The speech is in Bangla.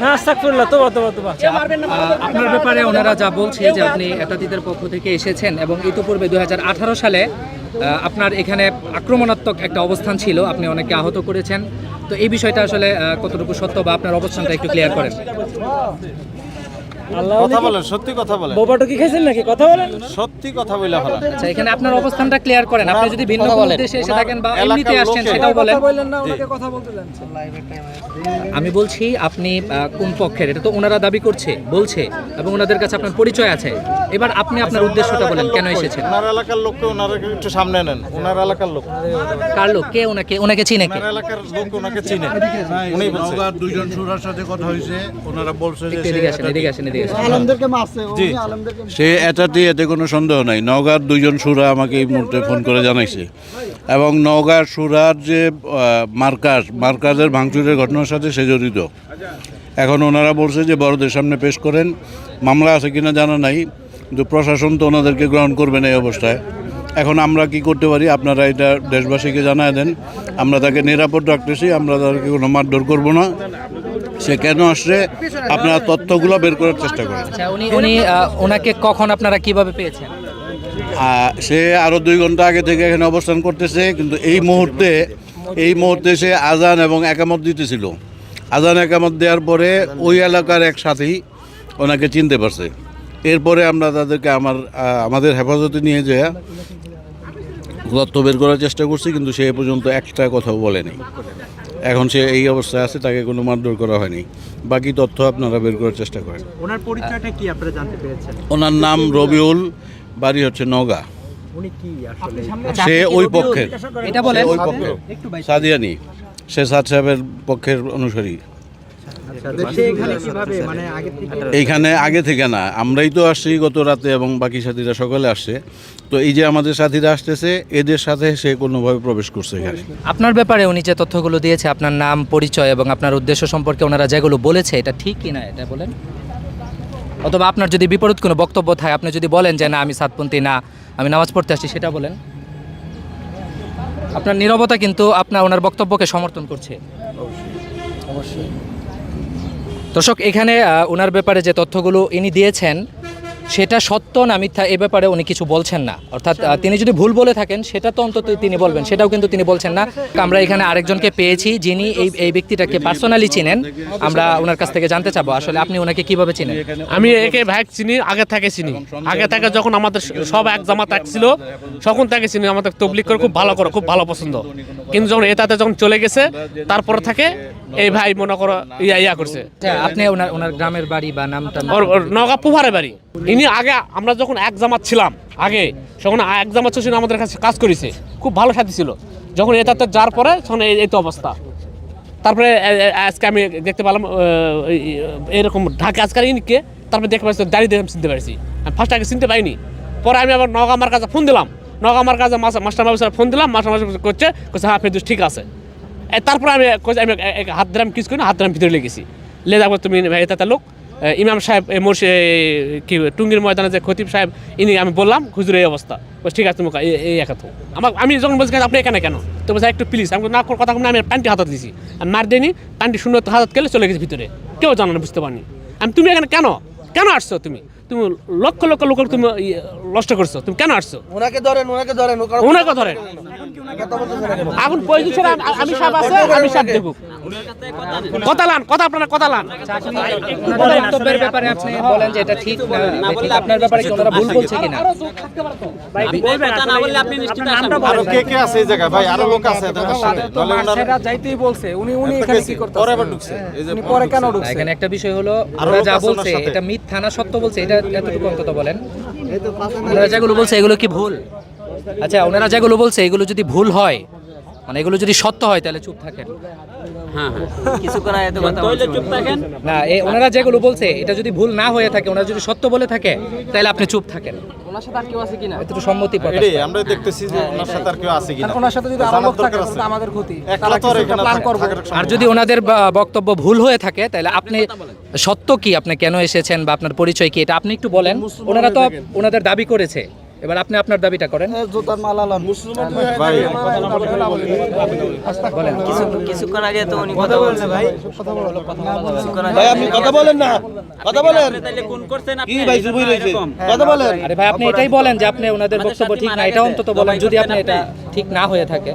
না। আস্তাগফিরুল্লাহ তোবা তোবা তোবা। আপনার ব্যাপারে ওনারা যা বলছে যে আপনি এতাতিদের পক্ষ থেকে এসেছেন এবং ইতিপূর্বে আঠারো সালে আপনার এখানে আক্রমণাত্মক একটা অবস্থান ছিল আপনি অনেকে আহত করেছেন। তো এই বিষয়টা আসলে কতটুকু সত্য বা আপনার অবস্থানটা একটু ক্লিয়ার করেন। কথা বলেন সত্যি কথা বলেন। বোবাটো কি খাইছেন নাকি? কথা বলেন। সত্যি কথা বলে ফেলা আচ্ছা এখানে আপনার অবস্থানটা ক্লিয়ার করেন। আপনি যদি ভিন্ন কোনো উদ্দেশ্যে এসে থাকেন বা এমনিতে আসছেন সেটাও বলেন। বললেন না ওনাকে কথা বলতে জানছেন আমি বলছি আপনি কোন পক্ষের? এটা তো ওনারা দাবি করছে বলছে এবং ওনাদের কাছে আপনার পরিচয় আছে। এবার আপনি আপনার উদ্দেশ্যটা বলেন কেন এসেছেন? ওনার এলাকার লোককে ওনারা একটু সামনে নেন। ওনার এলাকার লোক। কার লোক? কে ওনাকে ওনাকে চিনে কে? এলাকার লোক ওনাকে চিনে। উনি দুইজন সুরার সাথে কথা হয়েছে। ওনারা বলছে যে এদিকে আসেন এদিকে আসেন সে এটাতে এতে কোনো সন্দেহ নাই। নওগাঁর দুইজন সুরা আমাকে এই মুহূর্তে ফোন করে জানাইছে। এবং নওগাঁর সুরার যে মার্কাজ মার্কাজের ভাঙচুরের ঘটনার সাথে সে জড়িত। এখন ওনারা বলছে যে বড়দের সামনে পেশ করেন। মামলা আছে কিনা জানা নাই। কিন্তু প্রশাসন তো ওনাদেরকে গ্রহণ করবে না এই অবস্থায়। এখন আমরা কি করতে পারি? আপনারা এটা দেশবাসীকে জানায় দেন। আমরা তাকে নিরাপদ রাখতেছি আমরা তাদেরকে কোনো মারধর করব না। সে কেন আসছে? আপনারা তথ্যগুলো বের করার চেষ্টা করেন। আচ্ছা উনি উনি ওনাকে কখন আপনারা কীভাবে পেয়েছেন? সে আরও দুই ঘণ্টা আগে থেকে এখানে অবস্থান করতেছে কিন্তু এই মুহূর্তে এই মুহূর্তে সে আজান এবং একামত দিতেছিল। আজান একামত দেওয়ার পরে ওই এলাকার এক সাথী ওনাকে চিনতে পারছে। এরপরে আমরা তাদেরকে আমার আমাদের হেফাজতে নিয়ে যেয়ে তথ্য বের করার চেষ্টা করছি কিন্তু সে পর্যন্ত একটা কথাও বলেনি। এখন সে এই অবস্থায় আছে তাকে কোনো মারধর করা হয়নি। বাকি তথ্য আপনারা বের করার চেষ্টা করেন। ওনার পরিচয়টা কি আপনারা জানতে পেরেছেন? ওনার নাম রবিউল বাড়ি হচ্ছে নগা। উনি কি আসলে? সে ওই পক্ষের। এটা বলেন। ওই পক্ষের। সাদিয়ানি। সে সাদ সাহেবের পক্ষের অনুসারী। এইখানে আগে থেকে না আমরাই তো আসছি গত রাতে এবং বাকি সাথীরা সকালে আসছে। তো এই যে আমাদের সাথীরা আসতেছে এদের সাথে সে কোনোভাবে প্রবেশ করছে এখানে। আপনার ব্যাপারে উনি যে তথ্যগুলো দিয়েছে আপনার নাম পরিচয় এবং আপনার উদ্দেশ্য সম্পর্কে ওনারা যেগুলো বলেছে এটা ঠিক কি না এটা বলেন? অথবা আপনার যদি বিপরীত কোনো বক্তব্য থাকে আপনি যদি বলেন যে না আমি সাতপন্থী না আমি নামাজ পড়তে আসছি সেটা বলেন। আপনার নীরবতা কিন্তু আপনার ওনার বক্তব্যকে সমর্থন করছে। দর্শক এখানে ওনার ব্যাপারে যে তথ্যগুলো ইনি দিয়েছেন সেটা সত্য না মিথ্যা এ ব্যাপারে উনি কিছু বলছেন না। অর্থাৎ তিনি যদি ভুল বলে থাকেন সেটা তো অন্তত তিনি বলবেন সেটাও কিন্তু তিনি বলছেন না। আমরা এখানে আরেকজনকে পেয়েছি যিনি এই এই ব্যক্তিটাকে পার্সোনালি চিনেন। আমরা ওনার কাছ থেকে জানতে চাবো আসলে আপনি ওনাকে কীভাবে চিনেন? আমি একে ভাই চিনি আগে থেকে চিনি। আগে থেকে যখন আমাদের সব এক জামাত এক ছিল তখন তাকে চিনি। আমাদের তবলিক করে খুব ভালো করে খুব ভালো পছন্দ। কিন্তু যখন এটাতে যখন চলে গেছে তারপর থেকে এই ভাই মনে করো ইয়া ইয়া করছে। আচ্ছা, আপনি ওনার ওনার গ্রামের বাড়ি বা নামটা নগা পুভারে বাড়ি। ইনি আগে আমরা যখন এক জামাত ছিলাম, আগে তখন এক জামাত ছিল, আমাদের কাছে কাজ করেছে, খুব ভালো সাথী ছিল। যখন এটাতে যাওয়ার পরে, তখন এই তো অবস্থা। তারপরে আজকে আমি দেখতে পেলাম এরকম ঢাকা আজকাল ইনকে, তারপরে দেখতে পাচ্ছি দাঁড়িয়ে দেখে আমি চিনতে পারছি। আমি ফার্স্ট আগে চিনতে পাইনি। পরে আমি আবার নগা আমার কাছে ফোন দিলাম। নগা আমার কাছে মাস্টার বাবু স্যার ফোন দিলাম, মাস্টার বাবু করছে করছে হ্যাঁ ফেরদুস, ঠিক আছে। তারপরে আমি আমি হাত দিলাম কিস করি না, হাত দিলাম ভিতরে লেগেছি লে যাব তুমি এটা লোক। ইমাম সাহেব কি টুঙ্গির ময়দানে যে খতিব সাহেব ইনি আমি বললাম হুজুর এই অবস্থা। বলছে, ঠিক আছে তুমি কা- এই- একা তো আমার আমি যখন বলছি আপনি এখানে কেন? তো বলছে একটু প্লিজ আমি না কথা বললাম, আমি প্যান্টি হাতত দিয়েছি আমি মার দিইনি প্যান্টি শূন্য হাতত গেলে চলে গেছে ভিতরে। কেউ জানো না বুঝতে পারিনি। আমি তুমি এখানে কেন? কেন আসছো তুমি? তুমি লক্ষ লক্ষ লোক তুমি নষ্ট করছ। তুমি কেন আসছো? ওনাকে ধরেন ওনাকে ধরেন ওনাকে ধরেন। এখন পজিশন আমি সাহেব আছে আমি সাহেব দেখুক কথা লান কথা আপনারা কথা লান। বক্তব্যের ব্যাপারে আপনি বলেন যে এটা ঠিক না ঠিক আপনার ব্যাপারে কি ওনারা ভুল বলছে কিনা? আরও কে কে আছে এই জায়গায়? ভাই আরও লোক আছে তাহলে ওনারা যাইতেই বলছে। উনি উনি এখানে কি করতে পরে আবার ঢুকছে। এই যে পরে কেন ঢুকছে। এখানে একটা বিষয় হলো ওরা যা বলছে এটা মিথ্যা না সত্য বলছে এটা এতটুকু অন্তত বলেন। ওনারা যেগুলো বলছে এগুলো কি ভুল? আচ্ছা ওনারা যেগুলো বলছে এগুলো যদি ভুল হয় মানে এগুলো যদি সত্য হয় তাহলে চুপ থাকেন। না এই ওনারা যেগুলো বলছে এটা যদি ভুল না হয়ে থাকে ওনারা যদি সত্য বলে থাকে তাহলে আপনি চুপ থাকেন। ওনার সাথে আর কেউ আছে কিনা? একটু সম্মতি প্রকাশ এটাই আমরা দেখতেছি যে ওনার সাথে আর কেউ আছে কিনা। ওনার সাথে যদি আরও থাকে তাহলে আমাদের ক্ষতি। একলা তো এখানে প্ল্যান থাকা- আর যদি ওনাদের বক্তব্য ভুল হয়ে থাকে তাহলে আপনি সত্য কি? আপনি কেন এসেছেন বা আপনার পরিচয় কি? এটা আপনি একটু বলেন। ওনারা তো ওনাদের দাবি করেছে। এবার আপনি আপনার দাবিটা করেন। জুতার মাল আলাম ভাই বলেন কিছুক্ষণ আগে তো উনি কথা বলছে ভাই কথা বলো ভাই আপনি কথা বলেন না। কথা বলেন। তাহলে কোন করছেন কি ভাই জুবুই রইছে কথা বলেন। আরে ভাই আপনি এটাই বলেন যে আপনি ওনাদের বক্তব্য ঠিক না এটা অন্তত বলেন। যদি আপনি। এটা ঠিক না হয়ে থাকে